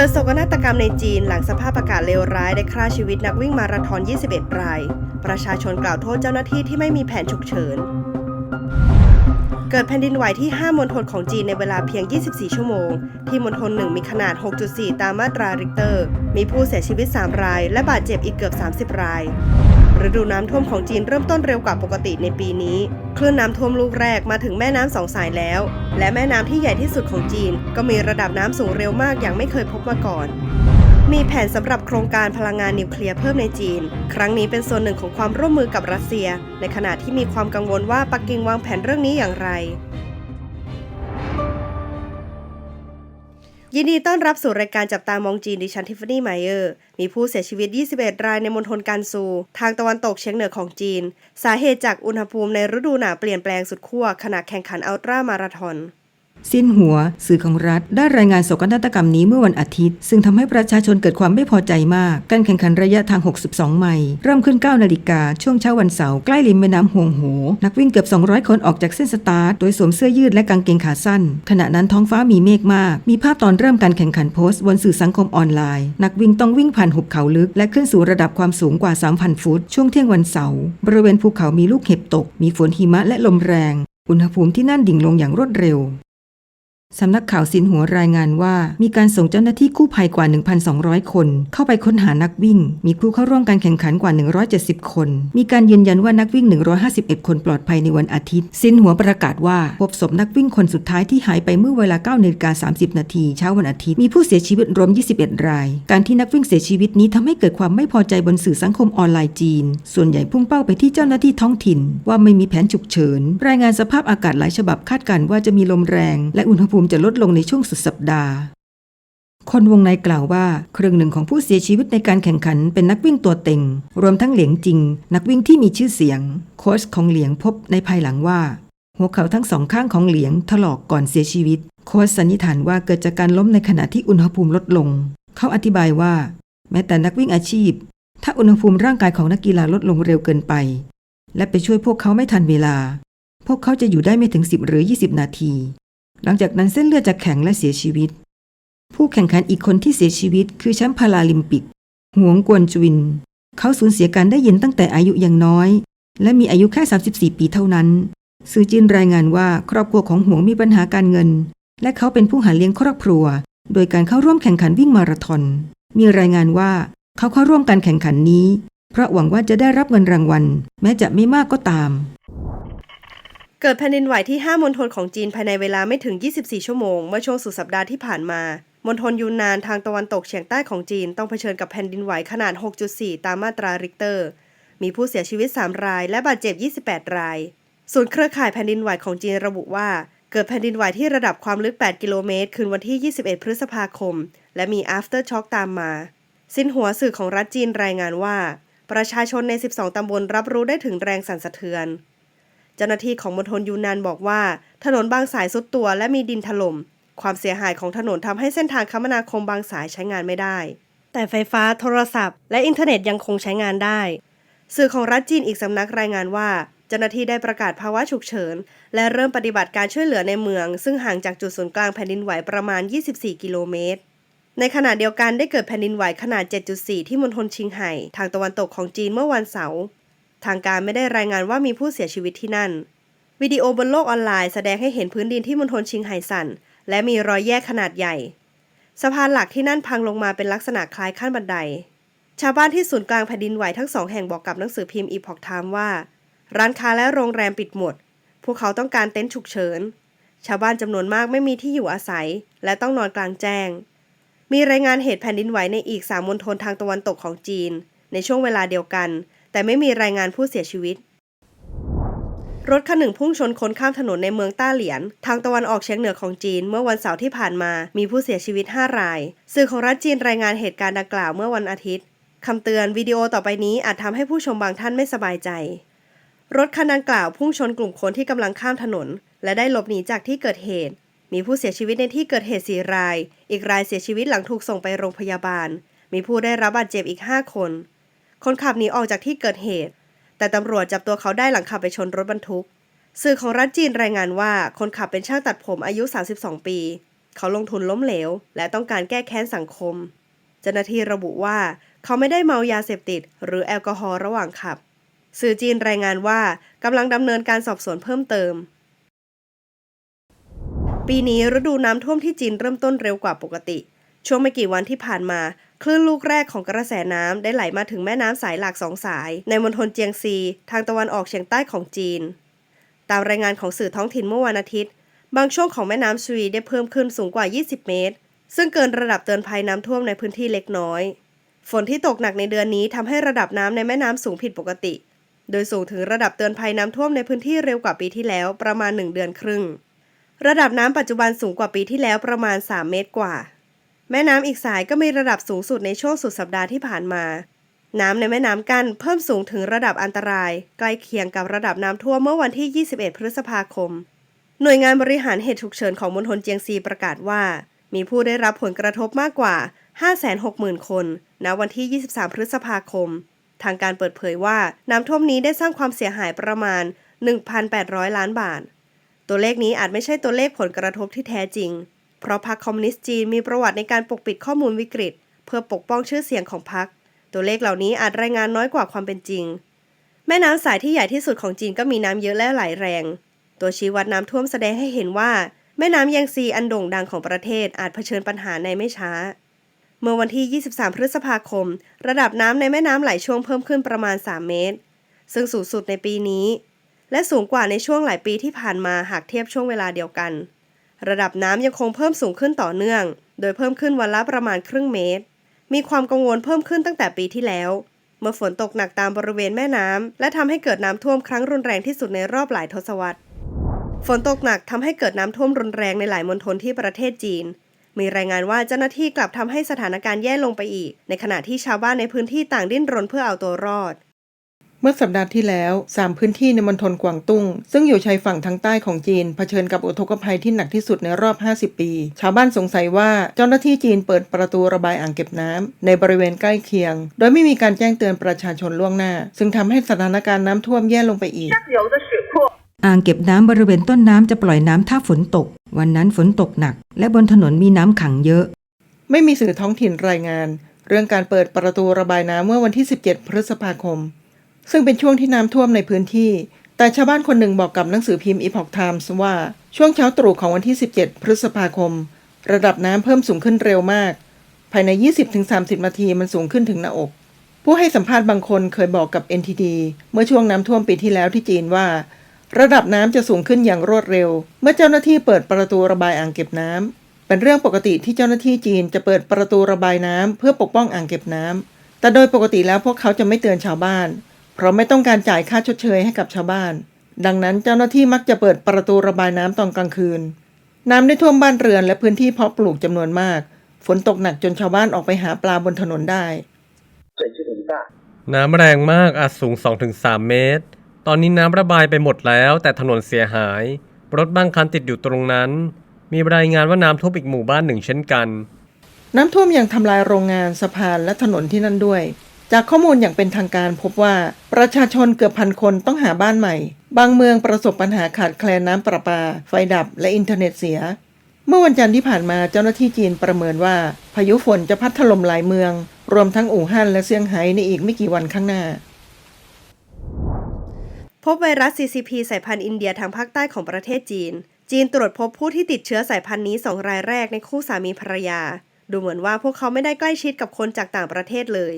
กิดโศกนาฏกรรมในจีนหลังสภาพอากาศเลวร้ายได้ฆ่าชีวิตนักวิ่งมาราธอน 21 ราย ประชาชนกล่าวโทษเจ้าหน้าที่ที่ไม่มีแผนฉุกเฉิน เกิดแผ่นดินไหวที่ 5 มณฑลของจีนในเวลาเพียง 24 ชั่วโมง ที่มณฑลหนึ่งมีขนาด 6.4 ตามมาตราริกเตอร์ มีผู้เสียชีวิต 3 ราย และบาดเจ็บอีกเกือบ 30 ราย ฤดูน้ำท่วมของจีนเริ่มต้นเร็วกว่าปกติในปีนี้คลื่นน้ำท่วมลูกแรกมาถึงแม่น้ำสองสายแล้ว และแม่น้ำที่ใหญ่ที่สุดของจีน ก็มีระดับน้ำสูงเร็วมากอย่างไม่เคยพบมาก่อน มีแผนสำหรับโครงการพลังงานนิวเคลียร์เพิ่มในจีน ครั้งนี้เป็นส่วนหนึ่งของความร่วมมือกับรัสเซีย ในขณะที่มีความกังวลว่าปักกิ่งวางแผนเรื่องนี้อย่างไร ยินดีต้อนรับสู่รายการจับตามองจีนดิฉันทิฟฟานี่ไมเออร์ มีผู้เสียชีวิต 21 รายในมณฑลกันซู ทางตะวันตกเฉียงเหนือของจีน สาเหตุจากอุณหภูมิในฤดูหนาวเปลี่ยนแปลงสุดขั้วขณะแข่งขันอัลตร้ามาราธอน สิ้นหัว สื่อของรัฐ ได้รายงานโศกนาฏกรรมนี้เมื่อวันอาทิตย์ ซึ่งทำให้ประชาชนเกิดความไม่พอใจมาก การแข่งขันระยะทาง 62 ไมล์เริ่มขึ้น 9 นาฬิกา ช่วงเช้าวันเสาร์ใกล้ริมแม่น้ำฮวงโห นักวิ่งเกือบ 200 คนออกจากเส้นสตาร์ท โดยสวมเสื้อยืดและกางเกงขาสั้น ขณะนั้นท้องฟ้ามีเมฆมาก มีภาพตอนเริ่มการแข่งขันโพสต์บนสื่อสังคมออนไลน์ นักวิ่งต้องวิ่งผ่านหุบเขาลึก และขึ้นสู่ระดับความสูงกว่า 3,000 ฟุต ช่วงเที่ยงวันเสาร์บริเวณภูเขามีลูกเห็บตก มีฝนหิมะและลมแรงอุณหภูมิที่นั่นดิ่งลงอย่างรวดเร็ว สำนักข่าวสินหัวรายงานว่า มีการส่งเจ้าหน้าที่กู้ภัยกว่า 1,200 คน เข้าไปค้นหานักวิ่ง มีผู้เข้าร่วมการแข่งขันกว่า 170 คน มีการยืนยันว่านักวิ่ง 151 คนปลอดภัยในวันอาทิตย์ สินหัวประกาศว่า พบศพนักวิ่งคนสุดท้ายที่หายไปเมื่อเวลา9นาฬิกา30 นาทีเช้าวันอาทิตย์ มีผู้เสียชีวิตรวม 21 ราย การที่นักวิ่งเสียชีวิตนี้ทำให้เกิดความไม่พอใจบนสื่อสังคมออนไลน์จีน ส่วนใหญ่พุ่งเป้าไปที่เจ้าหน้าที่ท้องถิ่น ว่าไม่มีแผนฉุกเฉิน รายงานสภาพอากาศหลายฉบับคาดการณ์ว่าจะมีลมแรง และอุณหภูมิจะลดลงในช่วงสุดสัปดาห์ คนวงในกล่าวว่าครึ่งหนึ่งของผู้เสียชีวิตในการแข่งขันเป็นนักวิ่งตัวเต็ง รวมทั้งเหลียงจริง นักวิ่งที่มีชื่อเสียง โค้ชของเหลียงพบในภายหลังว่า หัวเข่าทั้งสองข้างของเหลียงถลอกก่อนเสียชีวิต โค้ชสันนิษฐานว่าเกิดจากการล้มในขณะที่อุณหภูมิลดลง เขาอธิบายว่า แม้แต่นักวิ่งอาชีพ ถ้าอุณหภูมิร่างกายของนักกีฬาลดลงเร็วเกินไป และไปช่วยพวกเขาไม่ทันเวลาพวกเขาจะอยู่ได้ไม่ถึง 10 หรือ 20 นาที หลังจากนั้นเส้นเลือดจะแข็งและเสียชีวิต ผู้แข่งขันอีกคนที่เสียชีวิต คือแชมป์พาราลิมปิก หวงกวนจวิน เขาสูญเสียการได้ยินตั้งแต่อายุยังน้อย และมีอายุแค่ 34 ปีเท่านั้น สื่อจีนรายงานว่าครอบครัวของหวงมีปัญหาการเงิน และเขาเป็นผู้หาเลี้ยงครอบครัว โดยการเข้าร่วมแข่งขันวิ่งมาราธอน มีรายงานว่าเขาเข้าร่วมการแข่งขันนี้ เพราะหวังว่าจะได้รับเงินรางวัล แม้จะไม่มากก็ตาม กิดแผ่นดินไหวที่5มณฑลของจีนภายในเวลาไม่ถึง 24 ชั่วโมง เมื่อช่วงสุดสัปดาห์ที่ผ่านมามณฑลยูนนานทางตะวันตกเฉียงใต้ของจีนต้องเผชิญกับแผ่นดินไหวขนาด 6.4 ตามมาตราริกเตอร์ มีผู้เสียชีวิต 3 ราย และบาดเจ็บ 28 ราย ศูนย์เครือข่ายแผ่นดินไหวของจีนระบุว่า เกิดแผ่นดินไหวที่ระดับความลึก 8 กิโลเมตร คืนวันที่ 21 พฤษภาคม และมี after shock ตามมา สินหัวสื่อของรัฐจีนรายงานว่า ประชาชนใน 12 ตำบลรับรู้ได้ถึงแรงสั่นสะเทือน เจ้าหน้าที่ของมณฑลยูนนานบอกว่า ถนนบางสายสุดตัวและมีดินถล่ม ความเสียหายของถนนทำให้เส้นทางคมนาคมบางสายใช้งานไม่ได้ แต่ไฟฟ้าโทรศัพท์ และอินเทอร์เน็ตยังคงใช้งานได้ สื่อของรัฐจีนอีกสำนักรายงานว่าเจ้าหน้าที่ได้ประกาศภาวะฉุกเฉิน และเริ่มปฏิบัติการช่วยเหลือในเมือง ซึ่งห่างจากจุดศูนย์กลางแผ่นดินไหวประมาณ 24 กิโลเมตร ในขณะเดียวกันได้เกิดแผ่นดินไหวขนาด 7.4 ที่มณฑลชิงไห่ ทางตะวันตกของจีนเมื่อวันเสาร์ ทางการไม่ได้รายงานว่ามีผู้เสียชีวิตที่นั่น วิดีโอบนโลกออนไลน์แสดงให้เห็นพื้นดินที่มณฑลชิงไห่สั่นและมีรอยแยกขนาดใหญ่ สะพานหลักที่นั่นพังลงมาเป็นลักษณะคล้ายขั้นบันได ชาวบ้านที่ศูนย์กลางแผ่นดินไหวทั้งสองแห่งบอกกับหนังสือพิมพ์อีพอกไทม์ว่า ร้านค้าและโรงแรมปิดหมด พวกเขาต้องการเต็นท์ฉุกเฉิน ชาวบ้านจำนวนมากไม่มีที่อยู่อาศัย และต้องนอนกลางแจ้ง มีรายงานเหตุแผ่นดินไหวในอีกสามมณฑลทางตะวันตกของจีน ในช่วงเวลาเดียวกัน แต่ไม่มีรายงานผู้เสียชีวิต รถคันหนึ่งพุ่งชนคนข้ามถนนในเมืองต้าเหลียน ทางตะวันออกเฉียงเหนือของจีน เมื่อวันเสาร์ที่ผ่านมา มีผู้เสียชีวิต 5 ราย สื่อของรัฐจีนรายงานเหตุการณ์ดังกล่าวเมื่อวันอาทิตย์คำเตือนวิดีโอต่อไปนี้อาจทำให้ผู้ชมบางท่านไม่สบายใจ รถคันดังกล่าวพุ่งชนกลุ่มคนที่กำลังข้ามถนน และได้หลบหนีจากที่เกิดเหตุ มีผู้เสียชีวิตในที่เกิดเหตุสี่ราย อีกรายเสียชีวิตหลังถูกส่งไปโรงพยาบาล มีผู้ได้รับบาดเจ็บอีก 5 คน คนขับหนีออกจากที่เกิดเหตุ แต่ตำรวจจับตัวเขาได้หลังขับไปชนรถบรรทุก สื่อของรัฐจีนรายงานว่าคนขับเป็นช่างตัดผมอายุ 32 ปี เขาลงทุนล้มเหลว และต้องการแก้แค้นสังคม เจ้าหน้าที่ระบุว่า เขาไม่ได้เมายาเสพติด หรือแอลกอฮอล์ระหว่างขับ สื่อจีนรายงานว่ากำลังดำเนินการสอบสวนเพิ่มเติมปีนี้ฤดูน้ำท่วมที่จีนเริ่มต้นเร็วกว่าปกติ ช่วงไม่กี่วันที่ผ่านมา คลื่นลูกแรกของกระแสน้ำได้ไหลมาถึงแม่น้ำสายหลักสองสาย ในมณฑลเจียงซี ทางตะวันออกเฉียงใต้ของจีน ตามรายงานของสื่อท้องถิ่นเมื่อวันอาทิตย์ บางช่วงของแม่น้ำซุยได้เพิ่มขึ้นสูงกว่า 20 เมตร ซึ่งเกินระดับเตือนภัยน้ำท่วมในพื้นที่เล็กน้อย ฝนที่ตกหนักในเดือนนี้ทำให้ระดับน้ำในแม่น้ำสูงผิดปกติ โดยสูงถึงระดับเตือนภัยน้ำท่วมในพื้นที่เร็วกว่าปีที่แล้วประมาณ 1 เดือนครึ่ง ระดับน้ำปัจจุบันสูงกว่าปีที่แล้วประมาณ 3 เมตรกว่า แม่น้ำอีกสายก็มีระดับสูงสุดในช่วงสุดสัปดาห์ที่ผ่านมา น้ำในแม่น้ำกันเพิ่มสูงถึงระดับอันตราย ใกล้เคียงกับระดับน้ำท่วมเมื่อวันที่ 21 พฤษภาคม หน่วยงานบริหารเหตุฉุกเฉินของมณฑลเจียงซีประกาศว่า มีผู้ได้รับผลกระทบมากกว่า 560,000 คน ณ วันที่ 23 พฤษภาคม ทางการเปิดเผยว่าน้ำท่วมนี้ได้สร้างความเสียหายประมาณ 1,800 ล้านบาท ตัวเลขนี้อาจไม่ใช่ตัวเลขผลกระทบที่แท้จริง เพราะพรรคคอมมิวนิสต์จีนมีประวัติในการปกปิดข้อมูลวิกฤต เพื่อปกป้องชื่อเสียงของพรรคตัวเลขเหล่านี้อาจรายงานน้อยกว่าความเป็นจริง แม่น้ำสายที่ใหญ่ที่สุดของจีนก็มีน้ำเยอะและไหลแรง ตัวชี้วัดน้ำท่วมแสดงให้เห็นว่า แม่น้ำแยงซีอันโด่งดังของประเทศอาจเผชิญปัญหาในไม่ช้า เมื่อวันที่ 23 พฤษภาคม ระดับน้ำในแม่น้ำไหลช่วงเพิ่มขึ้นประมาณ 3 เมตร ซึ่งสูงสุดในปีนี้ และสูงกว่าในช่วงหลายปีที่ผ่านมาหากเทียบช่วงเวลาเดียวกัน ระดับน้ำยังคงเพิ่มสูงขึ้นต่อเนื่อง โดยเพิ่มขึ้นวันละประมาณครึ่งเมตร มีความกังวลเพิ่มขึ้นตั้งแต่ปีที่แล้ว เมื่อฝนตกหนักตามบริเวณแม่น้ำและทำให้เกิดน้ำท่วมครั้งรุนแรงที่สุดในรอบหลายทศวรรษ ฝนตกหนักทำให้เกิดน้ำท่วมรุนแรงในหลายมณฑลที่ประเทศจีน มีรายงานว่าเจ้าหน้าที่กลับทำให้สถานการณ์แย่ลงไปอีก ในขณะที่ชาวบ้านในพื้นที่ต่างดิ้นรนเพื่อเอาตัวรอด เมื่อสัปดาห์ที่แล้ว 3 พื้นที่ในมณฑลกวางตุ้ง ซึ่งอยู่ชายฝั่งทางใต้ของจีนเผชิญกับอุทกภัยที่หนักที่สุดในรอบ 50 ปี ชาวบ้านสงสัยว่าเจ้าหน้าที่จีนเปิดประตูระบายอ่างเก็บน้ำ ในบริเวณใกล้เคียง โดยไม่มีการแจ้งเตือนประชาชนล่วงหน้า ซึ่งทำให้สถานการณ์น้ำท่วมแย่ลงไปอีกอ่างเก็บน้ำบริเวณต้นน้ำจะปล่อยน้ำถ้าฝนตก วันนั้นฝนตกหนัก และบนถนนมีน้ำขังเยอะ ไม่มีสื่อท้องถิ่นรายงาน เรื่องการเปิดประตูระบายน้ำเมื่อวันที่ 17 พฤษภาคม ซึ่งเป็นช่วงที่น้ำท่วมในพื้นที่ แต่ชาวบ้านคนหนึ่งบอกกับหนังสือพิมพ์ Epoch Times ว่าช่วงเช้าตรู่ของวันที่ 17 พฤษภาคม ระดับน้ำเพิ่มสูงขึ้นเร็วมาก ภายใน 20-30 นาทีมันสูงขึ้นถึงหน้าอก ผู้ให้สัมภาษณ์บางคนเคยบอกกับ NTD เมื่อช่วงน้ำท่วมปีที่แล้วที่จีนว่า ระดับน้ำจะสูงขึ้นอย่างรวดเร็ว เมื่อเจ้าหน้าที่เปิดประตูระบายอ่างเก็บน้ำเป็นเรื่องปกติที่เจ้าหน้าที่จีนจะเปิดประตูระบายน้ำเพื่อปกป้องอ่างเก็บน้ำแต่โดยปกติแล้วพวกเขาจะไม่เตือนชาวบ้าน เพราะไม่ต้องการจ่ายค่าชดเชยให้กับชาวบ้าน ดังนั้นเจ้าหน้าที่มักจะเปิดประตูระบายน้ำตอนกลางคืน น้ำได้ท่วมบ้านเรือนและพื้นที่เพาะปลูกจำนวนมาก ฝนตกหนักจนชาวบ้านออกไปหาปลาบนถนนได้ น้ำแรงมากอาจสูง 2-3 เมตร ตอนนี้น้ำระบายไปหมดแล้ว แต่ถนนเสียหาย รถบางคันติดอยู่ตรงนั้น มีรายงานว่าน้ำท่วมอีกหมู่บ้านหนึ่งเช่นกัน น้ำท่วมยังทำลายโรงงานสะพานและถนนที่นั่นด้วย จากข้อมูลอย่างเป็นทางการพบว่า ประชาชนเกือบพันคนต้องหาบ้านใหม่ บางเมืองประสบปัญหาขาดแคลนน้ำประปา ไฟดับและอินเทอร์เน็ตเสีย เมื่อวันจันทร์ที่ผ่านมาเจ้าหน้าที่จีนประเมินว่า พายุฝนจะพัดถล่มหลายเมือง รวมทั้งอู่ฮั่นและเซี่ยงไฮ้ในอีกไม่กี่วันข้างหน้า พบไวรัส CCP สายพันธุ์อินเดียทางภาคใต้ของประเทศจีน จีนตรวจพบผู้ที่ติดเชื้อสายพันธุ์นี้สองรายแรกในคู่สามีภรรยา ดูเหมือนว่าพวกเขาไม่ได้ใกล้ชิดกับคนจากต่างประเทศเลย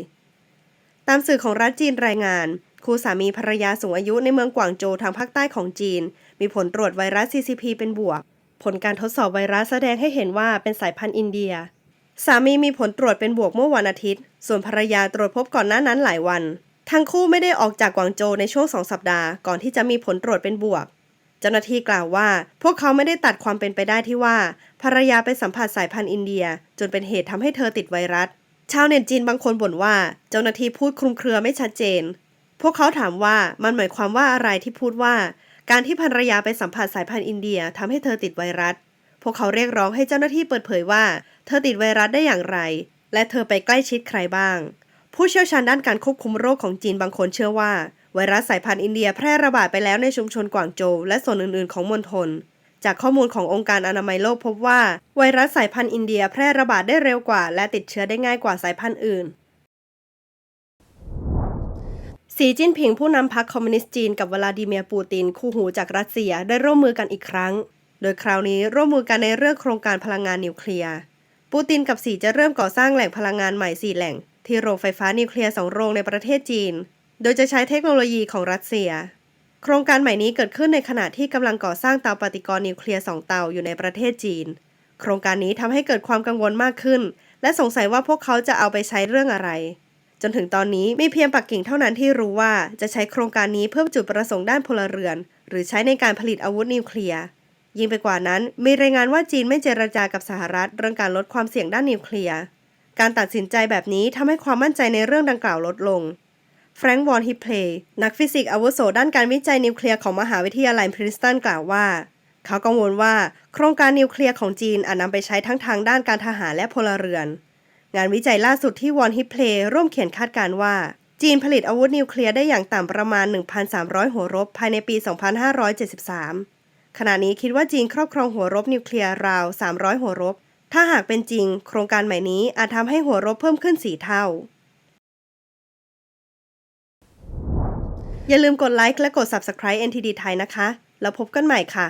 ตามสื่อของรัฐจีนรายงาน คู่สามีภรรยาสูงอายุในเมืองกวางโจวทางภาคใต้ของจีน มีผลตรวจไวรัส CCP เป็นบวก ผลการทดสอบไวรัสแสดงให้เห็นว่าเป็นสายพันธุ์อินเดีย สามีมีผลตรวจเป็นบวกเมื่อวันอาทิตย์ ส่วนภรรยาตรวจพบก่อนหน้านั้นหลายวัน ทั้งคู่ไม่ได้ออกจากกวางโจวในช่วงสองสัปดาห์ก่อนที่จะมีผลตรวจเป็นบวก เจ้าหน้าที่กล่าวว่า พวกเขาไม่ได้ตัดความเป็นไปได้ที่ว่า ภรรยาไปสัมผัสสายพันธุ์อินเดีย จนเป็นเหตุทำให้เธอติดไวรัส ชาวเน็ตจีนบางคนบ่นว่าเจ้าหน้าที่พูดคลุมเครือไม่ชัดเจน พวกเขาถามว่ามันหมายความว่าอะไรที่พูดว่า การที่ภรรยาไปสัมผัสสายพันธุ์อินเดียทำให้เธอติดไวรัส พวกเขาเรียกร้องให้เจ้าหน้าที่เปิดเผยว่า เธอติดไวรัสได้อย่างไร และเธอไปใกล้ชิดใครบ้าง ผู้เชี่ยวชาญด้านการควบคุมโรคของจีนบางคนเชื่อว่าไวรัสสายพันธุ์อินเดียแพร่ระบาดไปแล้วในชุมชนกวางโจวและส่วนอื่นๆ ของมณฑล จากข้อมูลขององค์การอนามัยโลกพบว่า ไวรัสสายพันธุ์อินเดียแพร่ระบาดได้เร็วกว่า และติดเชื้อได้ง่ายกว่าสายพันธุ์อื่น สีจิ้นผิงผู้นำพรรคคอมมิวนิสต์จีนกับวลาดิเมียร์ปูติน คู่หูจากรัสเซียได้ร่วมมือกันอีกครั้ง โดยคราวนี้ร่วมมือกันในเรื่องโครงการพลังงานนิวเคลียร์ปูตินกับสีจะเริ่มก่อสร้างแหล่งพลังงานใหม่4แหล่ง ที่โรงไฟฟ้านิวเคลียร์สองโรงในประเทศจีน โดยจะใช้เทคโนโลยีของรัสเซีย โครงการใหม่นี้เกิดขึ้นในขณะที่กำลังก่อสร้างเตาปฏิกรณ์นิวเคลียร์สองเตาอยู่ในประเทศจีน โครงการนี้ทำให้เกิดความกังวลมากขึ้น และสงสัยว่าพวกเขาจะเอาไปใช้เรื่องอะไร จนถึงตอนนี้มีเพียงปักกิ่งเท่านั้นที่รู้ว่าจะใช้โครงการนี้เพื่อจุดประสงค์ด้านพลเรือน หรือใช้ในการผลิตอาวุธนิวเคลียร์ยิ่งไปกว่านั้น มีรายงานว่าจีนไม่เจรจากับสหรัฐ เรื่องการลดความเสี่ยงด้านนิวเคลียร์ การตัดสินใจแบบนี้ทำให้ความมั่นใจในเรื่องดังกล่าวลดลง แฟรงค์วอนฮิปเพลย์นักฟิสิกส์อาวุโสด้านการวิจัยนิวเคลียร์ของมหาวิทยาลัยพรินสตันกล่าวว่า เขากังวลว่าโครงการนิวเคลียร์ของจีนอาจนำไปใช้ทั้งทางด้านการทหารและพลเรือน งานวิจัยล่าสุดที่วอนฮิปเพลย์ร่วมเขียนคาดการณ์ว่า จีนผลิตอาวุธนิวเคลียร์ได้อย่างต่ำประมาณ 1,300 หัวรบภายในปี 2573 ขณะนี้คิดว่าจีนครอบครองหัวรบนิวเคลียร์ราว 300 หัวรบ ถ้าหากเป็นจริง โครงการใหม่นี้อาจทำให้หัวรบเพิ่มขึ้น4เท่า อย่าลืมกดไลค์และกด Subscribe NTD ไทยนะคะ แล้วพบกันใหม่ค่ะ